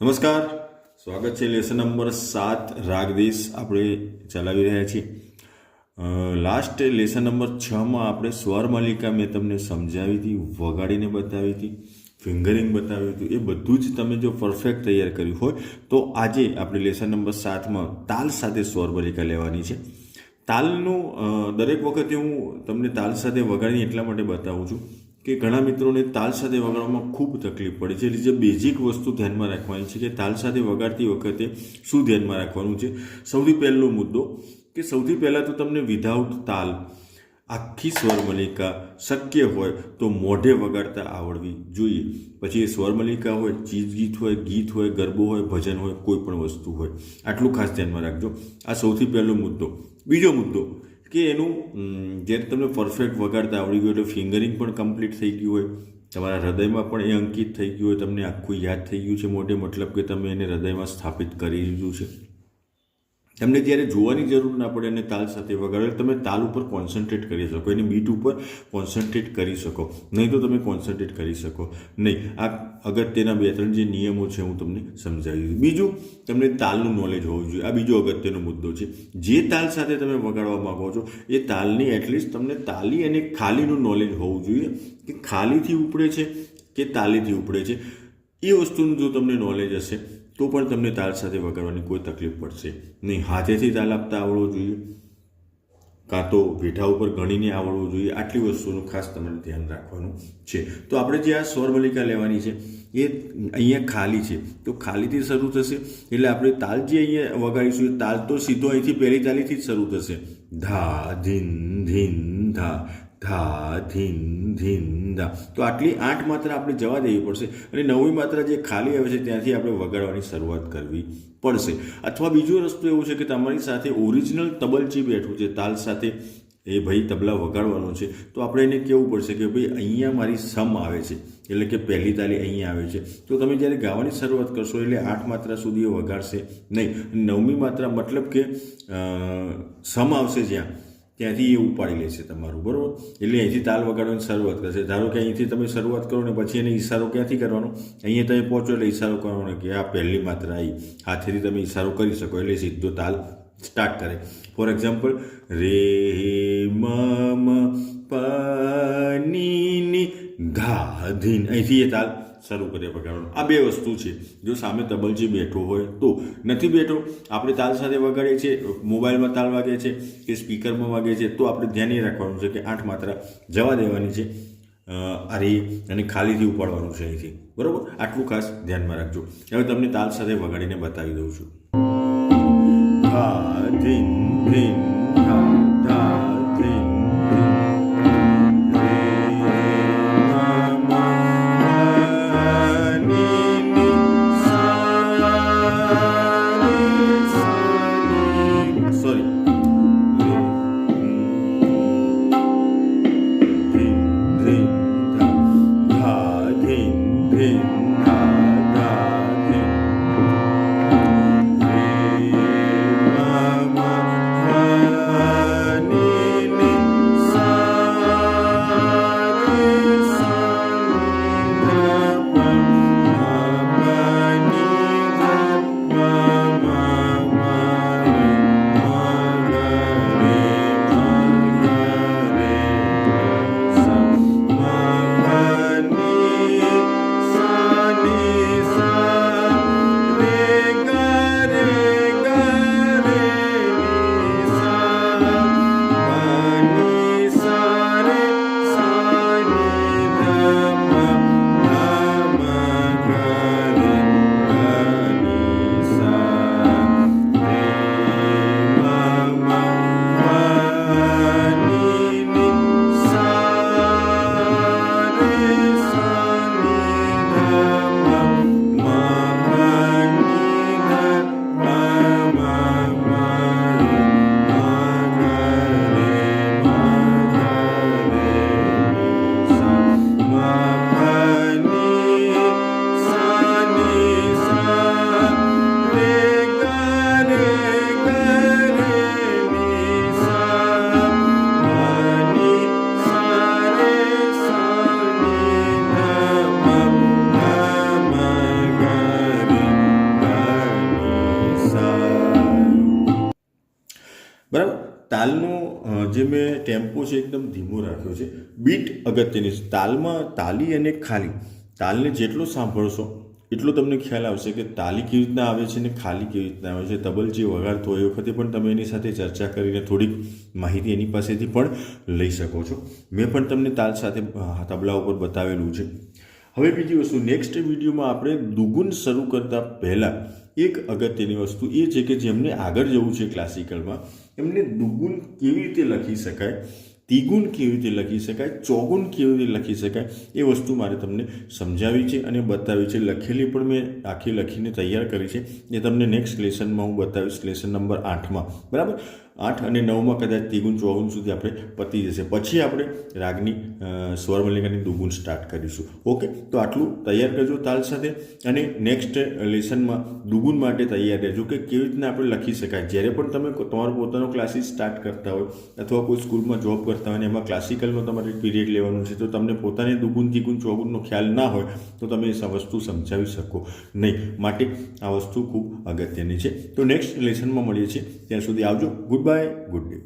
નમસ્કાર. સ્વાગત છે લેસન નંબર સાત, રાગદેશ આપણે ચલાવી રહ્યા છીએ. લાસ્ટ લેસન નંબર છમાં આપણે સ્વર માલિકા મેં તમને સમજાવી હતી, વગાડીને બતાવી હતી ફિંગરિંગ બતાવ્યું હતું. એ બધું જ તમે જો પરફેક્ટ તૈયાર કર્યું હોય, તો આજે આપણે લેસન નંબર સાતમાં તાલ સાથે સ્વર માલિકા લેવાની છે. તાલનું દરેક વખતે હું તમને તાલ સાથે વગાડીને એટલા માટે બતાવું છું. કે ઘણા મિત્રોને તાલ સાથે વગાડવામાં ખૂબ તકલીફ પડે છે. એટલે જે બેઝિક વસ્તુ ધ્યાનમાં રાખવાની છે કે તાલ સાથે વગાડતી વખતે શું ધ્યાનમાં રાખવાનું છે? સૌથી પહેલો મુદ્દો કે સૌથી પહેલાં તો તમને વિધાઉટ તાલ આખી સ્વરમલિકા શક્ય હોય તો મોઢે વગાડતા આવડવી જોઈએ. પછી એ સ્વરમલિકા હોય ચીજ ગીત હોય ગીત હોય, ગરબો હોય, ભજન હોય, કોઈ પણ વસ્તુ હોય. આટલું ખાસ ધ્યાનમાં રાખજો. આ સૌથી પહેલો મુદ્દો. બીજો મુદ્દો કે એનું જ્યારે તમને પરફેક્ટ વગાડતા આવડી ગયું એટલે ફિંગરિંગ પણ કમ્પ્લીટ થઈ ગયું હોય, તમારા હૃદયમાં પણ એ અંકિત થઈ ગયું હોય, તમને આખું યાદ થઈ ગયું છે મોટે મતલબ કે તમે એને હૃદયમાં સ્થાપિત કરી દીધું છે. તમને જ્યારે જોવાની જરૂર ના પડે અને તાલ સાથે વગાડે તમે તાલ ઉપર કોન્સન્ટ્રેટ કરી શકો, એની બીટ ઉપર કોન્સન્ટ્રેટ કરી શકો. નહીં તો તમે કોન્સન્ટ્રેટ કરી શકો નહીં. આ અગત્યના બે ત્રણ જે નિયમો છે, હું તમને સમજાવી દઉં. બીજું, તમને તાલનું નોલેજ હોવું જોઈએ. આ બીજો અગત્યનો મુદ્દો છે. જે તાલ સાથે તમે વગાડવા માંગો છો, એ તાલની એટલીસ્ટ તમને તાલી અને ખાલીનું નોલેજ હોવું જોઈએ કે ખાલીથી ઉપડે છે કે તાલીથી ઉપડે છે. એ વસ્તુનું જો તમને નોલેજ હશે તો પણ તમને તાલ સાથે વગાડવાની કોઈ તકલીફ પડશે નહીં. હાથેથી તાલ આપતા આવડવો જોઈએ. કાં તો વેઠા ઉપર ગણીને આવડવું જોઈએ. આટલી વસ્તુનું ખાસ તમારે ધ્યાન રાખવાનું છે. તો આપણે જે આ સ્વરમલિકા લેવાની છે, એ અહીંયા ખાલી છે. તો ખાલીથી શરૂ થશે એટલે આપણે તાલ જે અહીંયા વગાડીશું, એ તાલ તો સીધો અહીંથી પહેલી તાલીથી જ શરૂ થશે. ધા, ધીન ધીન, ધા. ધા, ધીન ધીન, ધા. તો આટલી આઠ માત્રા આપણે જવા દેવી પડશે અને નવમી માત્રા જે ખાલી આવે છે ત્યાંથી આપણે વગાડવાની શરૂઆત કરવી પડશે. અથવા બીજો રસ્તો એવો છે કે તમારી સાથે ઓરિજિનલ તબલચી બેઠું છે, તાલ સાથે એ ભાઈ તબલા વગાડવાનો છે, તો આપણે એને કહેવું પડશે કે ભાઈ અહીંયા મારી સમ આવે છે, એટલે કે પહેલી તાલી અહીંયા આવે છે. તો તમે જ્યારે ગાવાની શરૂઆત કરશો એટલે આઠ માત્રા સુધી એ વગાડશે નહીં. નવમી માત્રા મતલબ કે સમ આવશે જ્યાં. ત્યાંથી એ ઉપાડી લેશે તમારું, બરાબર? એટલે અહીંથી તાલ વગાડવાની શરૂઆત કરશે. ધારો કે અહીંથી તમે શરૂઆત કરો ને પછી એને ઈશારો ક્યાંથી કરવાનો? અહીંયા તમે પહોંચો એટલે ઈશારો કરવાનો કે આ પહેલી માત્રા આવી હાથેથી તમે ઈશારો કરી શકો એટલે સીધો તાલ સ્ટાર્ટ કરે. ફોર એક્ઝામ્પલ, રે મ પની ધા ધીન. અહીંથી એ તાલ શરૂ કરીએ વગાડવાનું આ બે વસ્તુ છે. જો સામે તબલજી બેઠો હોય તો નથી બેઠો. આપણે તાલ સાથે વગાડીએ છીએ, મોબાઈલમાં તાલ વાગે છે કે સ્પીકરમાં વાગે છે, તો આપણે ધ્યાન રાખવાનું છે કે આઠ માત્રા જવા દેવાની છે આ અરે અને ખાલીથી ઉપાડવાનું છે અહીંથી. બરાબર? આટલું ખાસ ધ્યાનમાં રાખજો. હવે તમને તાલ સાથે વગાડીને બતાવી દઉં છું. ધીન ધીન. તાલનો જે મેં ટેમ્પો છે એકદમ ધીમો રાખ્યો છે, બીટ અગત્યની છે. તાલમાં તાલી અને ખાલી. તાલને જેટલો સાંભળશો, એટલો તમને ખ્યાલ આવશે કે તાલી કેવી રીતના આવે છે અને ખાલી કેવી રીતના આવે છે. તબલ જે વગાડતો એ વખતે પણ તમે એની સાથે ચર્ચા કરીને થોડીક માહિતી એની પાસેથી પણ લઈ શકો છો. મેં પણ તમને તાલ સાથે તબલા ઉપર બતાવેલું છે. હવે બીજી વસ્તુ નેક્સ્ટ વિડીયોમાં આપણે દુગુન શરૂ કરતાં પહેલાં એક અગત્યની વસ્તુ એ છે કે જેમને આગળ જવું છે ક્લાસિકલમાં એમને દુગુણ કેવી રીતે લખી શકાય, ત્રિગુણ કેવી રીતે લખી શકાય, ચોગુણ કેવી રીતે લખી શકાય, એ વસ્તુ મારે તમને સમજાવી છે અને બતાવી છે. લખેલી પણ મેં આખી લખીને તૈયાર કરી છે. એ તમને નેક્સ્ટ લેસનમાં હું બતાવીશ. લેસન નંબર આઠમાં. બરાબર? આઠ અને નવમાં કદાચ ત્રિગુણ ચોગુણ સુધી આપણે પતી જશે. પછી આપણે રાગની સ્વરમલ્લિકાની દુગુણ સ્ટાર્ટ કરીશું. ઓકે તો આટલું તૈયાર કરજો તાલ સાથે. અને નેક્સ્ટ લેસનમાં દુગુણ માટે તૈયાર રહેજો કે કેવી રીતના આપણે લખી શકાય. જ્યારે પણ તમે તમારો પોતાનો ક્લાસીસ સ્ટાર્ટ કરતા હોય અથવા કોઈ સ્કૂલમાં જોબ કરતા હોય અને એમાં ક્લાસિકલનો તમારે પીરિયડ લેવાનું છે, તો તમને પોતાને દુગુણ ત્રિગુણ ચોગુણનો ખ્યાલ ના હોય, તો તમે એ વસ્તુ સમજાવી શકો નહીં. માટે આ વસ્તુ ખૂબ અગત્યની છે. તો નેક્સ્ટ લેસનમાં મળીએ છીએ. ત્યાં સુધી આવજો. Good goodbye. Good day.